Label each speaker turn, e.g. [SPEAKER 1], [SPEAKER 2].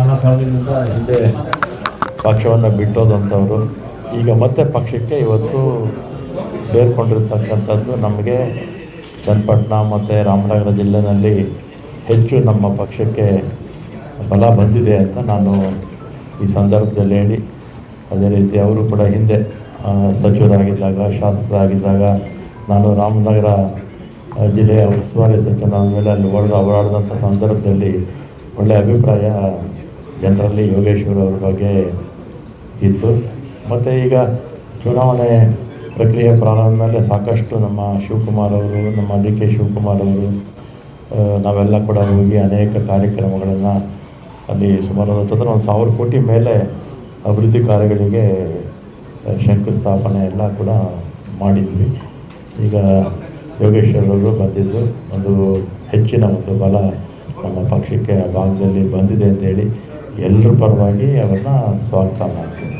[SPEAKER 1] ನಾನಾ ಹಿಂದೆ ಪಕ್ಷವನ್ನು ಬಿಟ್ಟೋದಂಥವ್ರು. ಈಗ ಮತ್ತೆ ಪಕ್ಷಕ್ಕೆ ಇವತ್ತು ಸೇರಿಕೊಂಡಿರ್ತಕ್ಕಂಥದ್ದು ನಮಗೆ ಚನ್ನಪಟ್ಟಣ ಮತ್ತು ರಾಮನಗರ ಜಿಲ್ಲೆನಲ್ಲಿ ಹೆಚ್ಚು ನಮ್ಮ ಪಕ್ಷಕ್ಕೆ ಬಲ ಬಂದಿದೆ ಅಂತ ನಾನು ಈ ಸಂದರ್ಭದಲ್ಲಿ ಹೇಳಿ. ಅದೇ ರೀತಿ ಅವರು ಕೂಡ ಹಿಂದೆ ಸಚಿವರಾಗಿದ್ದಾಗ, ಶಾಸಕರಾಗಿದ್ದಾಗ ನಾನು ರಾಮನಗರ ಜಿಲ್ಲೆಯ ಉಸ್ತುವಾರಿ ಸಚಿವ ಮೇಲೆ ಅಲ್ಲಿ ಓಡ ಓಡಾಡಿದಂಥ ಸಂದರ್ಭದಲ್ಲಿ ಒಳ್ಳೆಯ ಅಭಿಪ್ರಾಯ ಜನರಲ್ಲಿ ಯೋಗೇಶ್ವರ್ ಅವ್ರ ಬಗ್ಗೆ ಇತ್ತು. ಮತ್ತು ಈಗ ಚುನಾವಣೆ ಪ್ರಕ್ರಿಯೆ ಪ್ರಾರಂಭ ಮೇಲೆ ಸಾಕಷ್ಟು ನಮ್ಮ ಶಿವಕುಮಾರ್ ಅವರು, ನಮ್ಮ ಡಿ ಕೆ ಶಿವಕುಮಾರ್ ಅವರು ನಾವೆಲ್ಲ ಕೂಡ ಹೋಗಿ ಅನೇಕ ಕಾರ್ಯಕ್ರಮಗಳನ್ನು ಅಲ್ಲಿ ಸುಮಾರು ಒಂದು ಸಾವಿರ ಕೋಟಿ ಮೇಲೆ ಅಭಿವೃದ್ಧಿ ಕಾರ್ಯಗಳಿಗೆ ಶಂಕುಸ್ಥಾಪನೆ ಎಲ್ಲ ಕೂಡ ಮಾಡಿದ್ವಿ. ಈಗ ಯೋಗೇಶ್ವರವರು ಬಂದಿದ್ದು ಒಂದು ಹೆಚ್ಚಿನ ಒಂದು ಬಲ ನಮ್ಮ ಪಕ್ಷಕ್ಕೆ ಭಾಗದಲ್ಲಿ ಬಂದಿದೆ ಅಂತೇಳಿ ಎಲ್ಲರ ಪರವಾಗಿ ಅವ್ರನ್ನ ಸ್ವಾಗತ ಮಾಡ್ತೀನಿ.